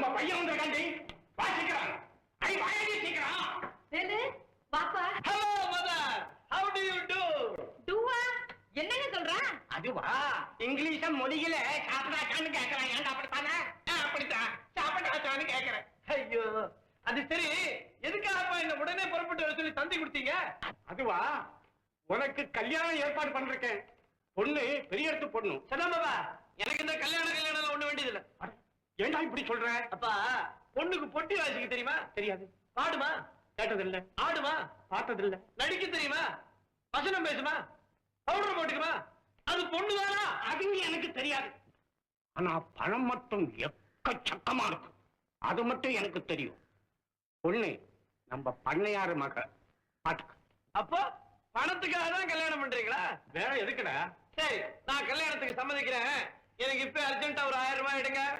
நம்ம பையன் வந்திருக்காண்டி வாசிக்கிறான் ஐ வாயடி சீக்கிரம் வேலு பாப்பா hello mother how do you do டூவா? என்னங்க சொல்றா? அதுவா? இங்கிலீஷ மொழியில சாப்பிடாச்சான்னு கேக்குறான். ஏன்டா அப்படித்தானே? அப்படித்தான்? சாப்பிடாச்சான்னு கேக்குறேன். ஐயோ அது சரி. எதுக்காகப்பா என்ன உடனே புறப்பட்டு வர சொல்லி தந்தி கொடுத்தீங்க? அதுவா? உனக்கு கல்யாணம் ஏற்பாடு பண்றேன் பொண்ணு பெரிய இடத்து பொண்ணு சதா பாபா எனக்கு இந்த கல்யாணம் ஏன்டா இப்படி சொல்ற? அப்பா. பொண்ணுக்கு பொட்டி வாசிக்க தெரியுமா? தெரியாது. பாடுமா? கேட்டதில்ல. ஆடுமா? பார்த்ததில்ல. நடிக்க தெரியுமா? வசனம் பேசுமா? பவுடர் போட்டுக்குமா? அது பொண்ணுதானா? அது எனக்கு தெரியாது. ஆனா பணம் மட்டும் எக்கச்சக்கமா இருக்கு அது மட்டும் எனக்கு தெரியும். பொண்ணு நம்ம பண்ணையாரு மக. பாத்துக்க. அப்போ பணத்துக்காக தான் கல்யாணம் பண்றீங்களா? வேற எதுக்குடா? சரி நான் கல்யாணத்துக்கு சம்மதிக்கிறேன். எனக்கு இப்ப அர்ஜென்ட்டா ஒரு ஆயிரம் ரூபாய் எடுங்க.